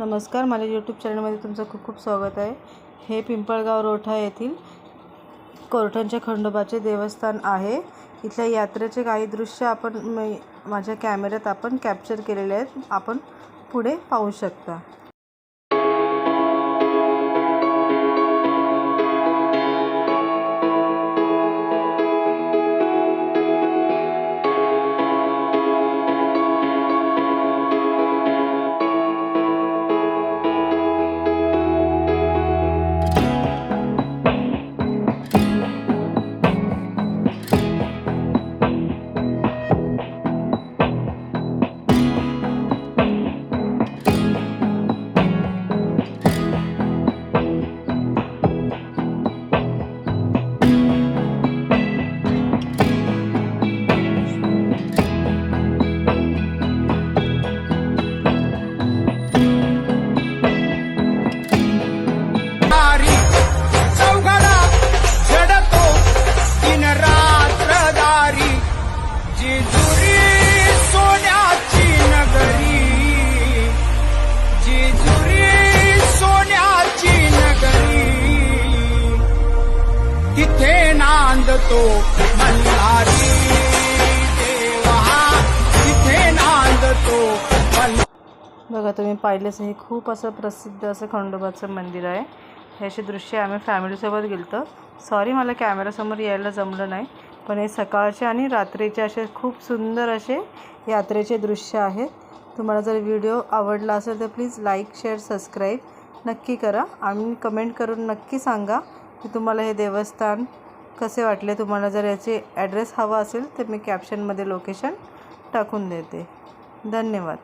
नमस्कार माझ्या यूट्यूब चॅनलमध्ये तुमचं खूप खूप स्वागत आहे. हे पिंपळगाव रोठा येथील कोरठणच्या खंडोबाचे देवस्थान आहे. इथल्या यात्रेचे काही दृश्य आपण मी माझ्या कॅमेऱ्यात आपण कॅप्चर केलेले आहेत. आपण पुढे पाहू शकता. तिथे नांदतो मल्हारी देवा. तिथे नांदतो बघा तुम्ही पाहिलेच हे खूप असं प्रसिद्ध असं खंडोबाचं मंदिर आहे. हे असे दृश्य आम्ही फॅमिलीसोबत गेलतो. सॉरी मला कॅमेरासमोर यायला जमलं नाही. पण हे सकाळचे आणि रात्रीचे असे खूप सुंदर असे यात्रेचे दृश्य आहेत तुम्हाला जर व्हिडिओ आवडला असेल तर प्लीज लाईक शेअर सबस्क्राईब नक्की करा. आणि कमेंट करून नक्की सांगा. की तुम्हाला हे देवस्थान कसे वाटले? तुम्हाला जर याचे ॲड्रेस हवा असेल तर मी कॅप्शनमध्ये लोकेशन टाकून देते. धन्यवाद.